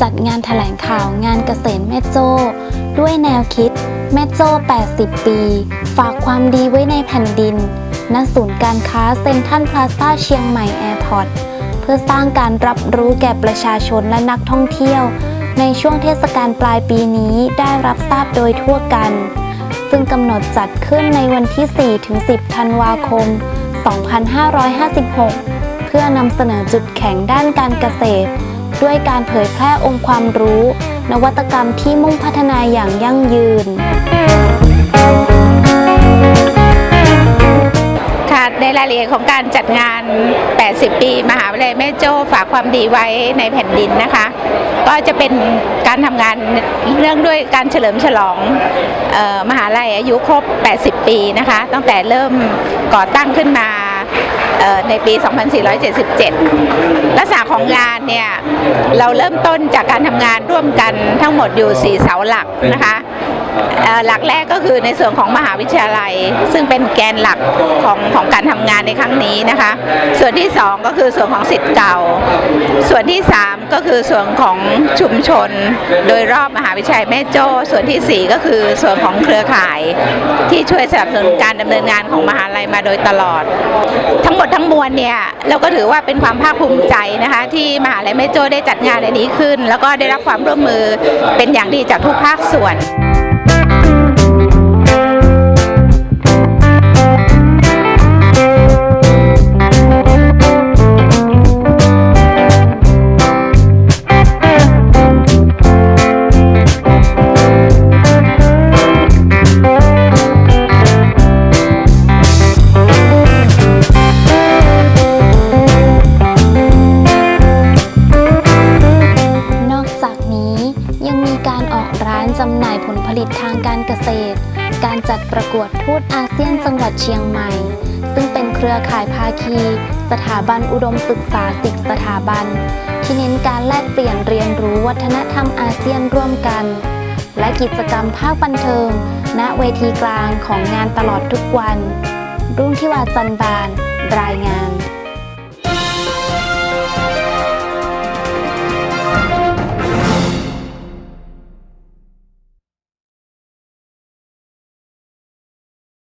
จัดงานแถลงข่าวงานเกษตรแม่โจ้ ด้วยแนวคิด แม่โจ้ 80 ปี ฝากความดีไว้ในแผ่นดิน ณ ศูนย์การค้าเซ็นทรัลพลาซ่าเชียงใหม่แอร์พอร์ต เพื่อสร้างการรับรู้แก่ประชาชนและนักท่องเที่ยว ในช่วงเทศกาลปลายปีนี้ได้รับทราบโดยทั่วกัน ซึ่งกำหนดจัดขึ้นในวันที่ 4-10 ธันวาคม 2556 เพื่อนำเสนอจุดแข็งด้านการเกษตร ด้วยการเผยแพร่องค์ความรู้ นวัตกรรมที่มุ่งพัฒนาอย่างยั่งยืน ค่ะในรายละเอียดของการจัดงาน 80 ปี มหาวิทยาลัยแม่โจ้ฝากความดีไว้ในแผ่นดินนะคะ ก็จะเป็นการทำงานเรื่องด้วยการเฉลิมฉลองออมหาลัยอายุครบ 80 ปีนะคะ ตั้งแต่เริ่มก่อตั้งขึ้นมา ในปี 2477 ลักษณะของงานเนี่ยเราเริ่มต้นจากการทำงานร่วมกันทั้งหมดอยู่ 4 เสาหลักนะคะหลักแรกก็คือในส่วนของมหาวิทยาลัย ซึ่งเป็นแกนหลักของของการทำงานในครั้งนี้นะคะ ส่วนที่ 2 ก็คือส่วนของสิทธิ์เก่า ส่วนที่ 3 ก็คือส่วนของชุมชน โดยรอบมหาวิทยาลัยแม่โจ้ส่วนทีสี่4 ก็คือส่วนของเครือข่าย ที่ช่วยสนับสนุนการดำเนินงานของมหาลัยมาโดยตลอด ทั้งหมดทั้งมวลเนี่ยเราก็ถือว่าเป็นความภาคภูมิใจนะคะที่มหาลัยแม่โจ้ได้จัดงานในนี้ขึ้น แล้วก็ได้รับความร่วมมือเป็นอย่างดีจากทุกภาคส่วน ลิตทางการเกษตร การจัดประกวดทูตอาเซียนจังหวัดเชียงใหม่ ซึ่งเป็นเครือข่ายภาคี สถาบันอุดมศึกษาสิบสถาบัน ที่เน้นการแลกเปลี่ยนเรียนรู้วัฒนธรรมอาเซียนร่วมกัน และกิจกรรมภาคบันเทิง ณเวทีกลางของงานตลอดทุกวัน รุ่งที่วาจันบาน รายงาน